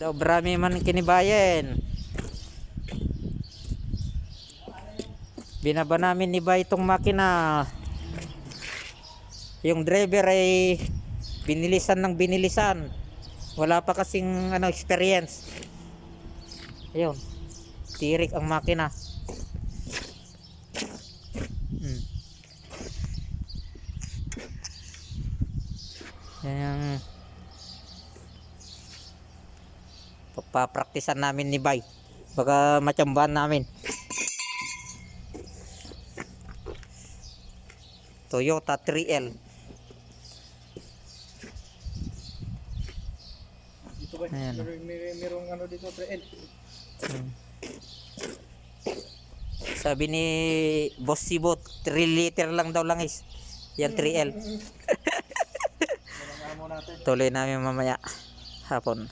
Sobrami man kinibayan. Binaba namin ni Bay itong makina. Yung driver ay binilisan ng binilisan. Wala pa kasing ano experience. Ayun. Tirik ang makina. Hmm. Yan papapraktisan namin ni Bay. Baka matsambahan namin. Toyota 3L. Dito ba? Ayan. May, merong ano dito, 3L. Hmm. Sabi ni Boss Sibot, 3 liter lang daw langis. Yan 3L. Merong amo natin. Tuloy namin mamaya hapon.